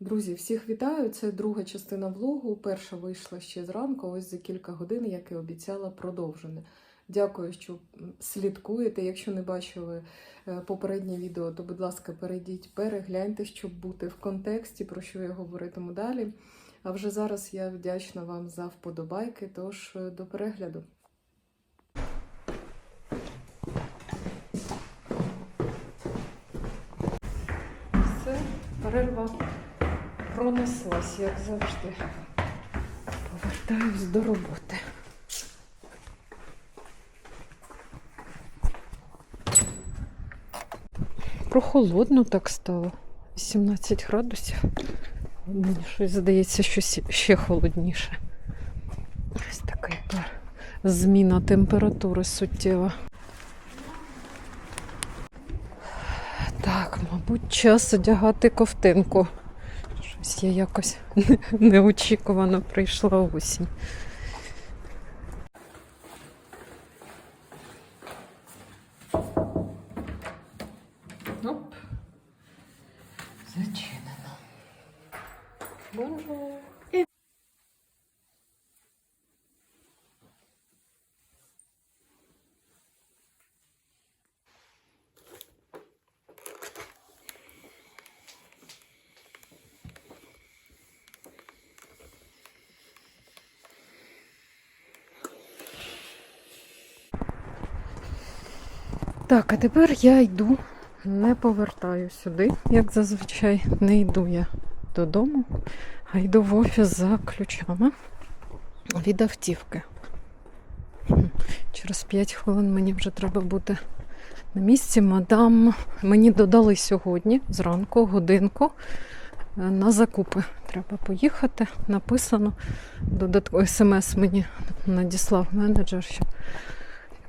Друзі, всіх вітаю! Це друга частина влогу. Перша вийшла ще зранку, ось за кілька годин, як і обіцяла, продовжене. Дякую, що слідкуєте. Якщо не бачили е, попереднє відео, то, будь ласка, перейдіть, перегляньте, щоб бути в контексті, про що я говоритиму далі. А вже зараз я вдячна вам за вподобайки, тож е, до перегляду. Все, перерва пронеслась, як завжди. Повертаюсь до роботи. Прохолодно так стало. 18 градусів. Мені щось здається, що ще холодніше. Ось такий пар. Зміна температури суттєва. Так, мабуть, час одягати ковтинку. Я якось неочікувано прийшла осінь. Так, а тепер я йду, не повертаю сюди, як зазвичай. Не йду я додому, а йду в офіс за ключами від автівки. Через 5 хвилин мені вже треба бути на місці. Мадам мені додали сьогодні зранку годинку е, на закупи. Треба поїхати. Написано. Додатково смс мені надіслав менеджер, що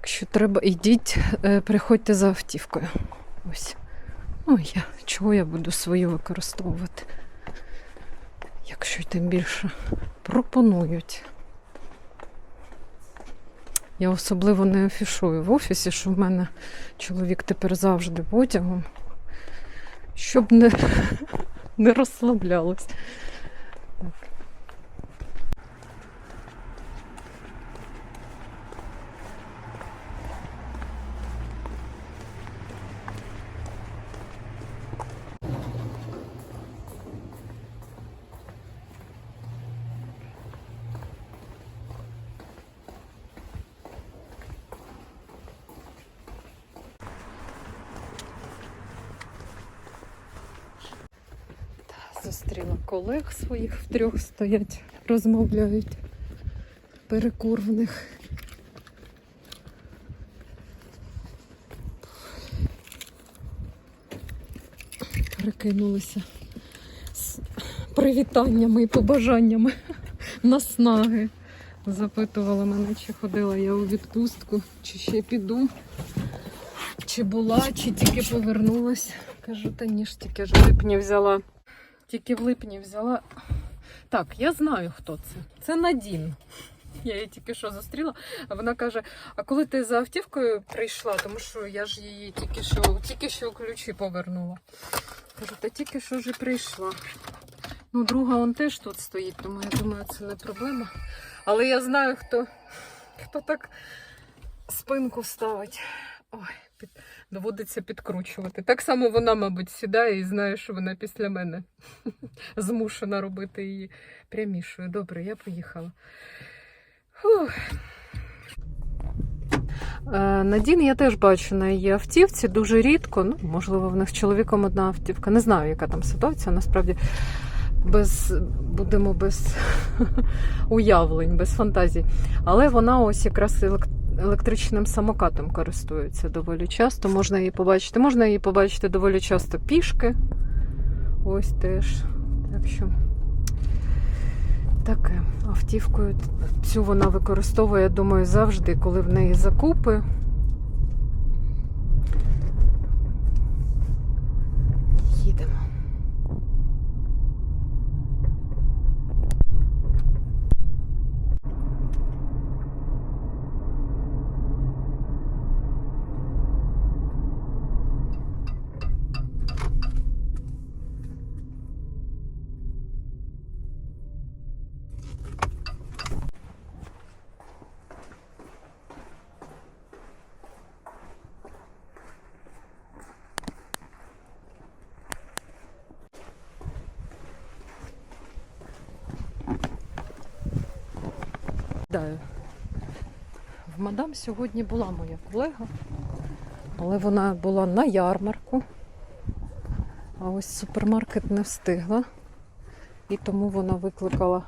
Якщо треба, ідіть, е, приходьте за автівкою. Ось. Ну, я чого я буду свою використовувати? Якщо тим більше пропонують. Я особливо не афішую в офісі, що в мене чоловік тепер завжди потягом, щоб не, не розслаблялось. Так. Зустріла колег своїх втрьох стоять, розмовляють. Перекур в них. Перекинулися з привітаннями і побажаннями наснаги. Запитувала мене, чи ходила я у відпустку, чи ще піду, чи була, чи тільки повернулась. Кажу, та ні ж тільки ж в взяла. Тільки в липні взяла. Так, я знаю, хто це. Це Надін. Я її тільки що зустріла, а вона каже: а коли ти за автівкою прийшла, тому що я ж її тільки що, тільки що ключі повернула. Кажу, та тільки що ж прийшла. Ну, друга он теж тут стоїть, тому я думаю, це не проблема. Але я знаю, хто, хто так спинку ставить. Ой, під... доводиться підкручувати. Так само вона, мабуть, сідає і знає, що вона після мене змушена робити її прямішою. Добре, я поїхала. Фух. Е, Надін я теж бачу на її автівці дуже рідко. Ну, можливо, в них з чоловіком одна автівка. Не знаю, яка там ситуація. Насправді без, будемо без уявлень, без фантазій. Але вона ось якраз електричним самокатом користується доволі часто. Можна її побачити. Можна її побачити доволі часто пішки. Ось теж. Так що таке. Автівкою цю вона використовує, я думаю, завжди, коли в неї закупи. Даю. В мадам сьогодні була моя колега, але вона була на ярмарку. А ось супермаркет не встигла. І тому вона викликала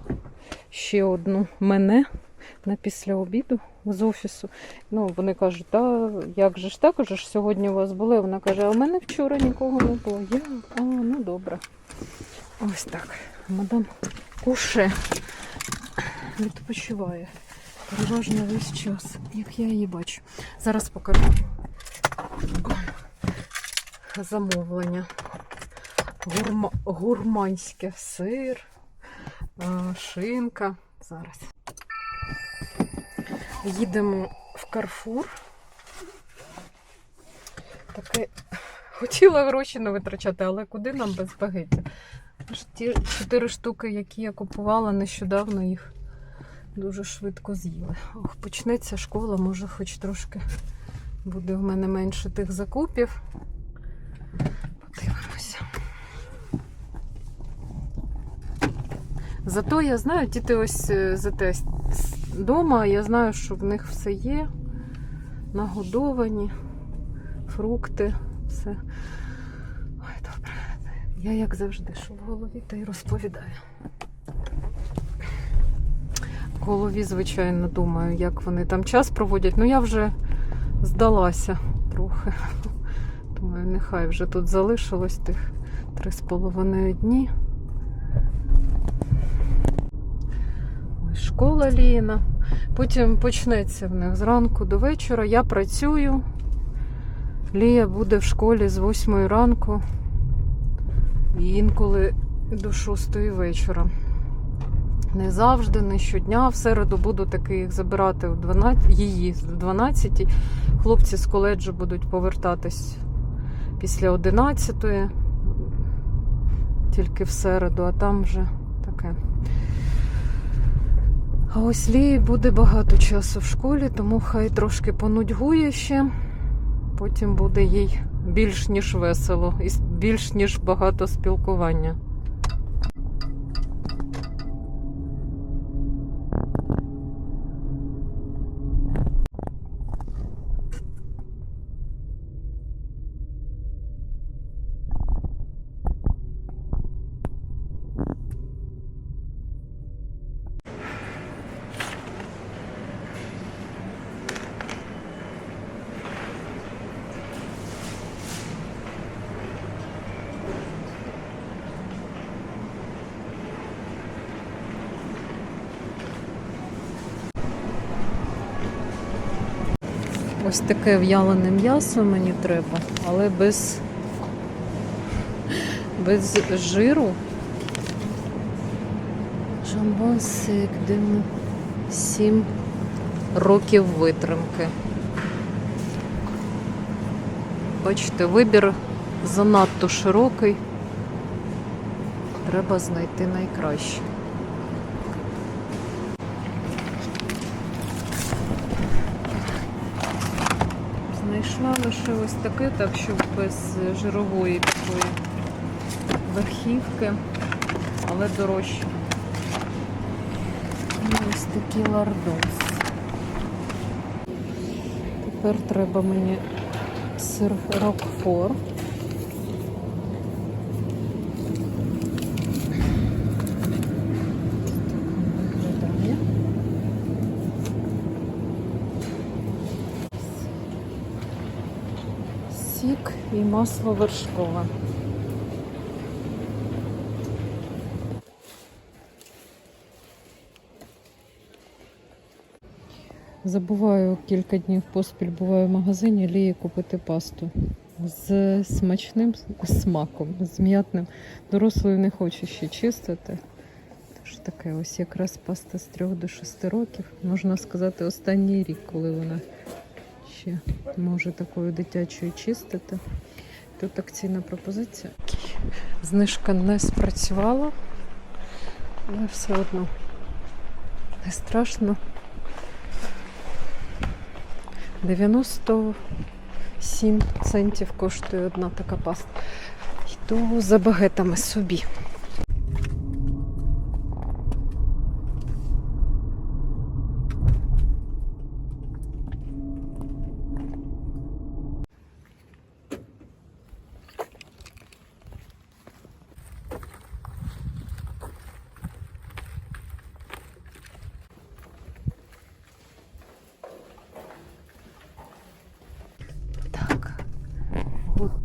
ще одну мене на після обіду з офісу. Ну, вони кажуть, та як же ж так, уже ж сьогодні у вас були. Вона каже, а в мене вчора нікого не було. Я, а, ну добре. Ось так. Мадам Куше відпочиває. Переважно весь час, як я її бачу. Зараз покажу замовлення. Гурма... Гурманське сир, шинка. Зараз. Їдемо в Карфур. Таке хотіла гроші не витрачати, але куди нам без багаття? Ті чотири штуки, які я купувала нещодавно, їх дуже швидко з'їли. Ох, почнеться школа, може, хоч трошки буде в мене менше тих закупів. Подивимося. Зато я знаю, діти ось е, зате вдома, я знаю, що в них все є. Нагодовані, фрукти, все. Ой, добре. Я, як завжди, що в голові, та й розповідаю. В голові, звичайно, думаю, як вони там час проводять. Ну, я вже здалася трохи. Думаю, нехай вже тут залишилось тих три з половиною дні. Ой, школа Ліна. Потім почнеться в них зранку до вечора. Я працюю. Лія буде в школі з 8 ранку і інколи до 6 вечора. Не завжди, не щодня. В середу буду таки їх забирати в 12, її в 12. Хлопці з коледжу будуть повертатись після 11 тільки в середу, а там вже таке. А ось Лії буде багато часу в школі, тому хай трошки понудьгує ще. Потім буде їй більш ніж весело і більш ніж багато спілкування. Ось таке в'ялене м'ясо мені треба, але без, без жиру. Жамбон сик, дивно. 7 років витримки. Бачите, вибір занадто широкий. Треба знайти найкраще. Знайшла лише ось таке, так що без жирової такої верхівки, але дорожче. І ось такий лардос. Тепер треба мені сир Рокфор. Виглядає. Сік і масло вершкове. Забуваю кілька днів поспіль буваю в магазині лії купити пасту з смачним смаком, з м'ятним. Дорослою не хочу ще чистити. Тож таке ось якраз паста з 3 до 6 років. Можна сказати, останній рік, коли вона ще може такою дитячою чистити. Тут акційна пропозиція. Знижка не спрацювала, але все одно не страшно. 97 центів коштує одна така паста. Йду за багетами собі.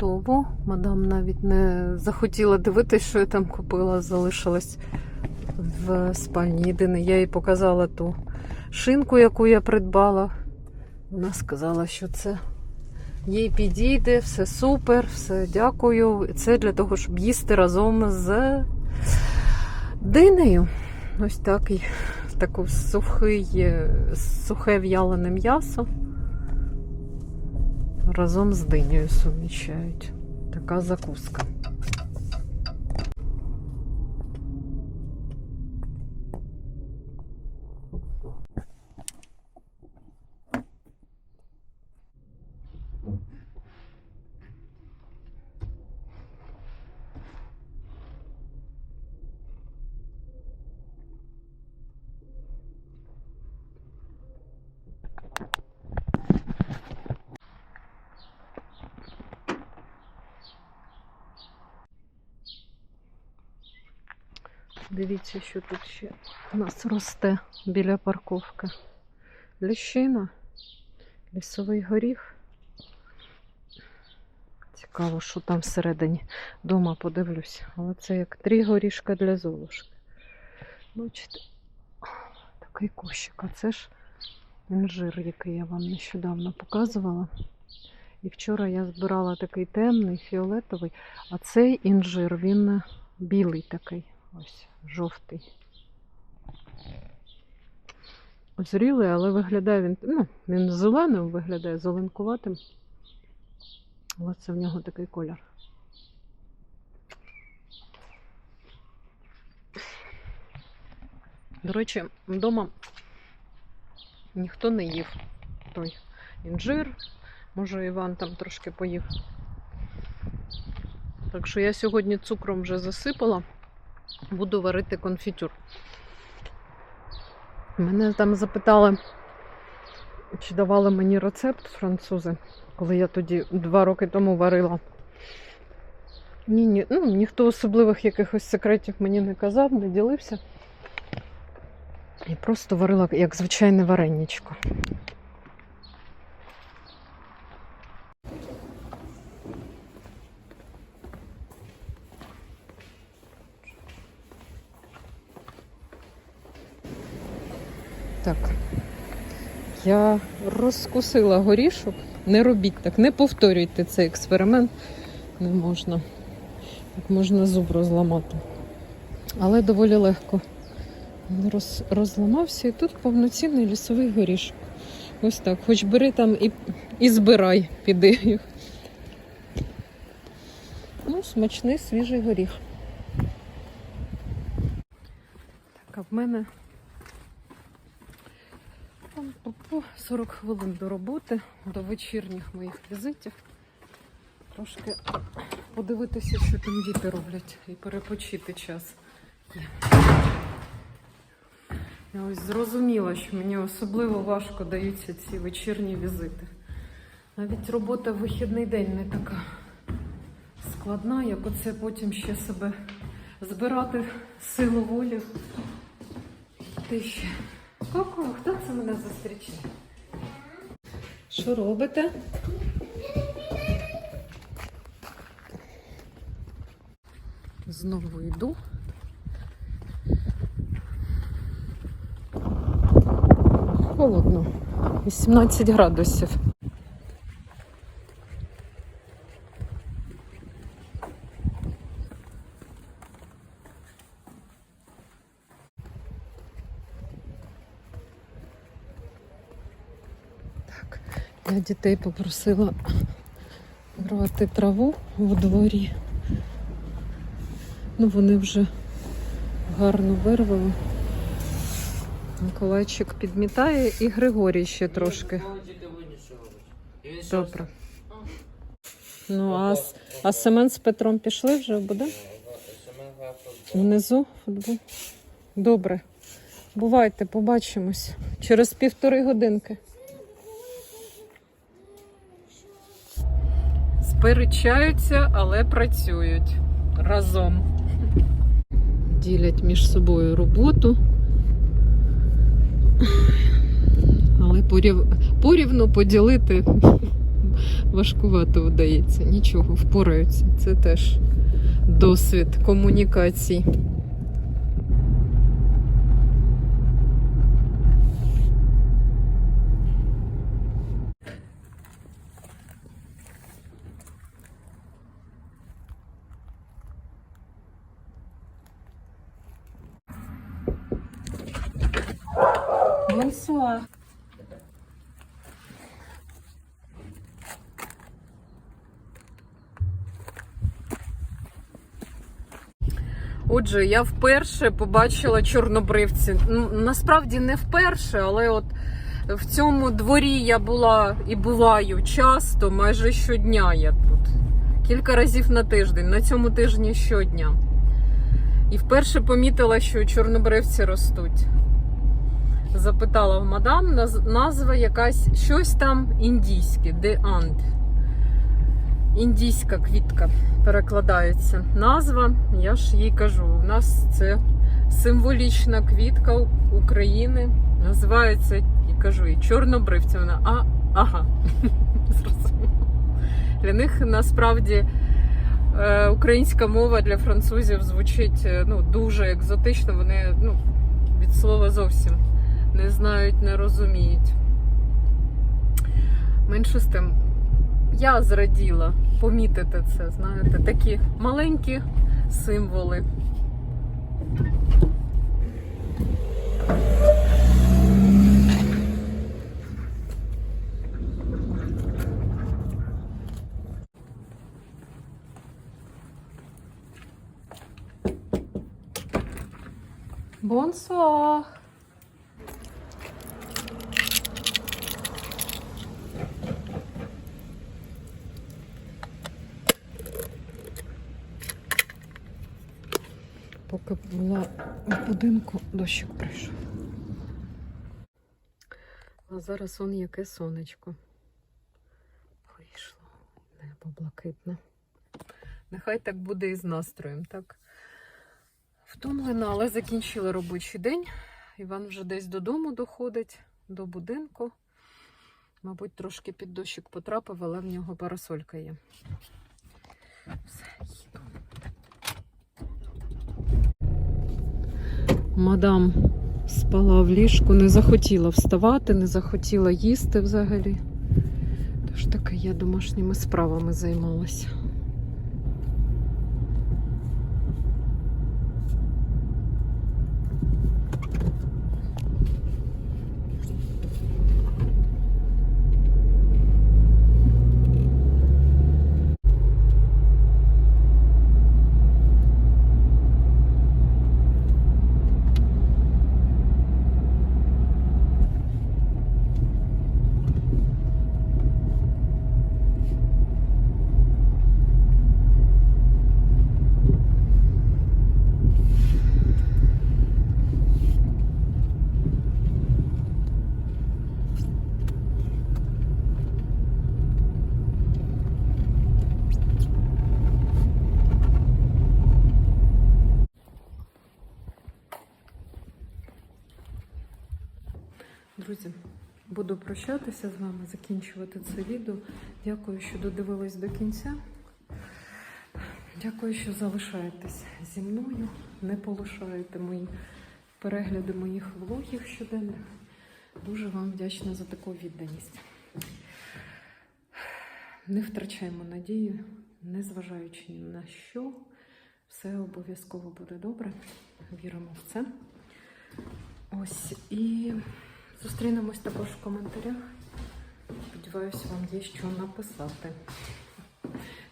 готово. Мадам навіть не захотіла дивитися, що я там купила, залишилась в спальні. Єдине, я їй показала ту шинку, яку я придбала. Вона сказала, що це їй підійде, все супер, все дякую. Це для того, щоб їсти разом з динею. Ось такий, таку сухий, е, сухе в'ялене м'ясо. Разом з динею суміщають. Така закуска. Дивіться, що тут ще у нас росте біля парковки. Ліщина, лісовий горіх. Цікаво, що там всередині. Дома подивлюсь. Але це як три горішка для золушки. Бачите, такий кущик. А це ж інжир, який я вам нещодавно показувала. І вчора я збирала такий темний, фіолетовий, а цей інжир, він білий такий. Ось жовтий. Зрілий, але виглядає він. Ну, він зеленим виглядає, зеленкуватим. Але це в нього такий колір. До речі, вдома ніхто не їв той інжир. Може, Іван там трошки поїв. Так що я сьогодні цукром вже засипала буду варити конфітюр. Мене там запитали, чи давали мені рецепт французи, коли я тоді два роки тому варила. Ні, ні, ну, ніхто особливих якихось секретів мені не казав, не ділився. І просто варила як звичайне вареничко. Так. Я розкусила горішок. Не робіть так, не повторюйте цей експеримент. Не можна. Так можна зуб розламати. Але доволі легко. Він Роз, розламався і тут повноцінний лісовий горішок. Ось так. Хоч бери там і, і збирай, піди їх. Ну, смачний свіжий горіх. Так, а в мене по 40 хвилин до роботи, до вечірніх моїх візитів. Трошки подивитися, що там діти роблять, і перепочити час. Я ось зрозуміла, що мені особливо важко даються ці вечірні візити. Навіть робота в вихідний день не така складна, як оце потім ще себе збирати силу волі. Ти ще. Ку-ку, хто це мене зустрічає? Що робите? Знову йду. Холодно. 18 градусів. Я дітей попросила рвати траву в дворі. Ну, вони вже гарно вирвали. Миколайчик підмітає і Григорій ще трошки. Добре. Ну, а, а Семен з Петром пішли вже буде? Внизу футбол. Добре. Бувайте, побачимось. Через півтори годинки. Сперечаються, але працюють разом. Ділять між собою роботу. Але порів... порівну поділити важкувато вдається. Нічого, впораються. Це теж досвід комунікацій. Отже, я вперше побачила чорнобривці. Ну, насправді не вперше, але от в цьому дворі я була і буваю часто, майже щодня я тут. Кілька разів на тиждень, на цьому тижні щодня. І вперше помітила, що чорнобривці ростуть. Запитала в мадам, назва якась щось там індійське, де анд. Індійська квітка перекладається. Назва, я ж їй кажу, у нас це символічна квітка України. Називається, і кажу, і чорнобривця. Вона, а, ага. Для них насправді е, українська мова для французів звучить е, ну, дуже екзотично. Вони ну, від слова зовсім не знають, не розуміють. Менше з тим, я зраділа помітити це, знаєте, такі маленькі символи. Бонсуар. Поки була в будинку, дощик прийшов. А зараз он яке сонечко. Вийшло. Небо блакитне. Нехай так буде і з настроєм, так? Втомлена, але закінчила робочий день. Іван вже десь додому доходить, до будинку. Мабуть, трошки під дощик потрапив, але в нього парасолька є. Все, Мадам спала в ліжку, не захотіла вставати, не захотіла їсти взагалі. Тож таки я домашніми справами займалася. Друзі, буду прощатися з вами, закінчувати це відео. Дякую, що додивились до кінця. Дякую, що залишаєтесь зі мною, не полишаєте мої перегляди моїх влогів щоденних. Дуже вам вдячна за таку відданість. Не втрачаємо надію, незважаючи ні на що, все обов'язково буде добре. Віримо в це. Ось і зустрінемось також в коментарях. Сподіваюсь, вам є що написати.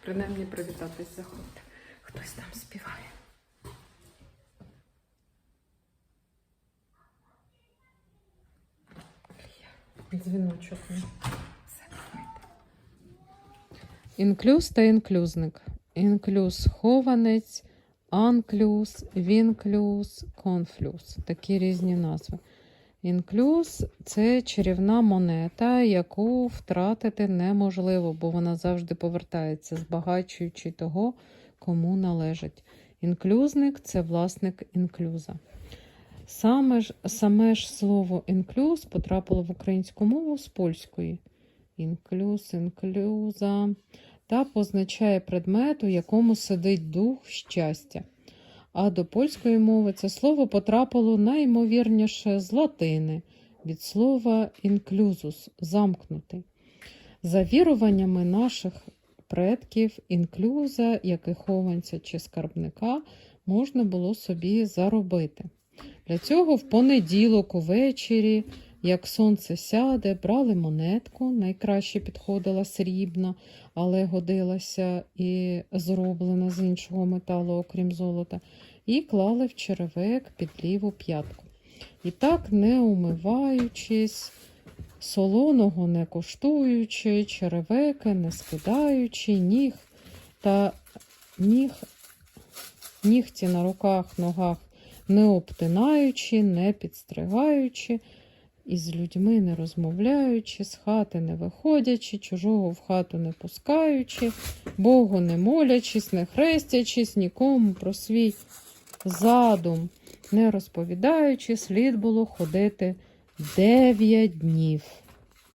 Принаймні привітатись заходьте. Хтось там співає. Дзвіночок. Все. Інклюз та інклюзник. Інклюз хованець, анклюз, вінклюз, конфлюз. Такі різні назви. Інклюз це чарівна монета, яку втратити неможливо, бо вона завжди повертається, збагачуючи того, кому належить. Інклюзник це власник інклюза. Саме ж, саме ж слово інклюз потрапило в українську мову з польської. інклюз, інклюза, та позначає предмет, у якому сидить дух щастя. А до польської мови це слово потрапило найімовірніше з латини від слова інклюзус замкнутий. За віруваннями наших предків, інклюза, як і хованця чи скарбника, можна було собі заробити. Для цього в понеділок увечері, як сонце сяде, брали монетку, найкраще підходила срібна, але годилася і зроблена з іншого металу, окрім золота, і клали в черевик під ліву п'ятку. І так, не умиваючись, солоного не коштуючи, черевики не скидаючи, ніг та ніг, нігті на руках, ногах не обтинаючи, не підстригаючи, і з людьми не розмовляючи, з хати не виходячи, чужого в хату не пускаючи, Богу не молячись, не хрестячись, нікому про свій задум не розповідаючи, слід було ходити дев'ять днів.